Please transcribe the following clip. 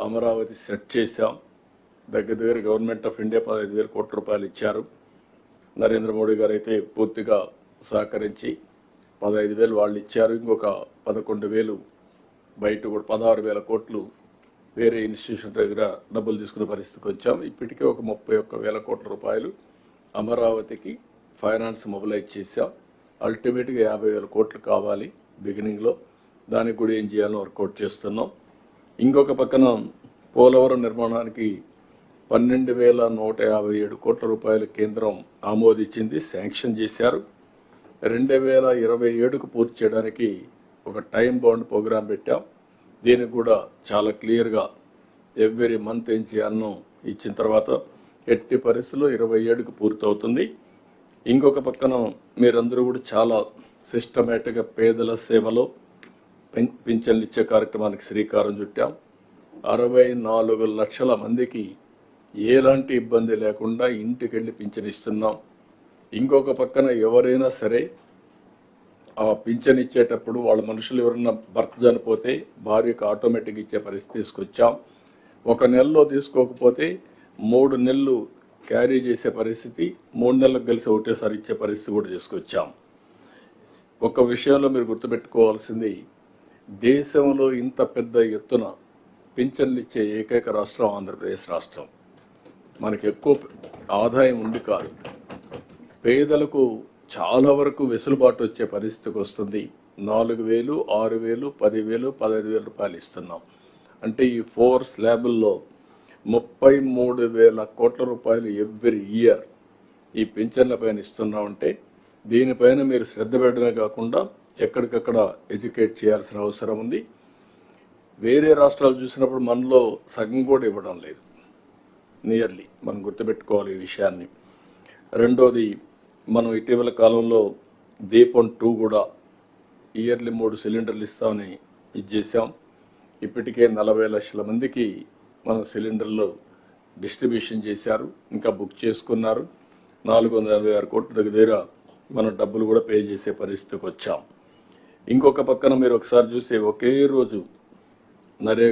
Amaravati set చేశాం. దగ్గర దగ్గర గవర్నమెంట్ ఆఫ్ ఇండియా పదహైదు వేల కోట్ల రూపాయలు ఇచ్చారు. నరేంద్ర మోడీ గారు అయితే పూర్తిగా సహకరించి పదహైదు వేలు వాళ్ళు ఇచ్చారు. ఇంకొక పదకొండు వేలు బయట కూడా పదహారు వేల కోట్లు వేరే ఇన్స్టిట్యూషన్ దగ్గర డబ్బులు తీసుకునే పరిస్థితికి వచ్చాం. ఇప్పటికే ఒక ముప్పై ఒక్క వేల కోట్ల రూపాయలు అమరావతికి ఫైనాన్స్ మొబిలైజ్ చేశాం. అల్టిమేట్గా యాభై వేల కోట్లు కావాలి బిగినింగ్లో. దానికి కూడా ఏం చేయాలో వర్కౌట్ చేస్తున్నాం. ఇంకొక పక్కన పోలవరం నిర్మాణానికి పన్నెండు వేల నూట యాభై ఏడు కోట్ల రూపాయలు కేంద్రం ఆమోదించింది శాంక్షన్ చేశారు. రెండు వేల ఇరవై ఏడుకు పూర్తి చేయడానికి ఒక టైం బౌండ్ ప్రోగ్రాం పెట్టాం. దీనికి కూడా చాలా క్లియర్గా ఎవ్రీ మంత్ ఏం చేయాలను ఇచ్చిన తర్వాత ఎట్టి పరిస్థితుల్లో ఇరవై ఏడుకు పూర్తవుతుంది. ఇంకొక పక్కన మీరందరూ కూడా చాలా సిస్టమేటిక్గా పేదల సేవలో పింఛన్లు ఇచ్చే కార్యక్రమానికి శ్రీకారం చుట్టాం. అరవై నాలుగు లక్షల మందికి ఎలాంటి ఇబ్బంది లేకుండా ఇంటికి వెళ్ళి పింఛన్ ఇస్తున్నాం ఇంకొక పక్కన ఎవరైనా సరే ఆ పింఛన్ ఇచ్చేటప్పుడు వాళ్ళ మనుషులు ఎవరన్నా భర్త చనిపోతే భార్యకు ఆటోమేటిక్ ఇచ్చే పరిస్థితి తీసుకొచ్చాం. ఒక నెలలో తీసుకోకపోతే మూడు నెలలు క్యారీ చేసే పరిస్థితి మూడు నెలలకు కలిసి ఒకటేసారి ఇచ్చే పరిస్థితి కూడా తీసుకొచ్చాం. ఒక విషయంలో మీరు గుర్తుపెట్టుకోవాల్సింది దేశంలో ఇంత పెద్ద ఎత్తున పింఛన్లు ఇచ్చే ఏకైక రాష్ట్రం ఆంధ్రప్రదేశ్ రాష్ట్రం. మనకి ఎక్కువ ఆదాయం ఉంది కాదు. పేదలకు చాలా వరకు వెసులుబాటు వచ్చే పరిస్థితికి వస్తుంది. నాలుగు వేలు ఆరు వేలు పదివేలు పదహైదు వేల రూపాయలు ఇస్తున్నాం. అంటే ఈ ఫోర్ స్లాబుల్లో ముప్పై మూడు వేల కోట్ల రూపాయలు ఎవ్రీ ఇయర్ ఈ పింఛన్ల పైన ఇస్తున్నామంటే దీనిపైన మీరు శ్రద్ధ పెట్టడమే కాకుండా ఎక్కడికక్కడ ఎడ్యుకేట్ చేయాల్సిన అవసరం ఉంది. వేరే రాష్ట్రాలు చూసినప్పుడు మనలో సగం కూడా ఇవ్వడం లేదు. నియర్లీ మనం గుర్తుపెట్టుకోవాలి ఈ విషయాన్ని. రెండోది మనం ఇటీవల కాలంలో దీపం టూ కూడా ఇయర్లీ మూడు సిలిండర్లు ఇస్తామని ఇచ్చేసాం ఇప్పటికే నలభై లక్షల మందికి మనం సిలిండర్లు డిస్ట్రిబ్యూషన్ చేశారు ఇంకా బుక్ చేసుకున్నారు. నాలుగు వందల యాభై ఆరు కోట్ల దగ్గర దగ్గర మనం డబ్బులు కూడా పే చేసే పరిస్థితికి వచ్చాం. ఇంకొక పక్కన మీరు ఒకసారి చూస్తే ఒకే రోజు నరే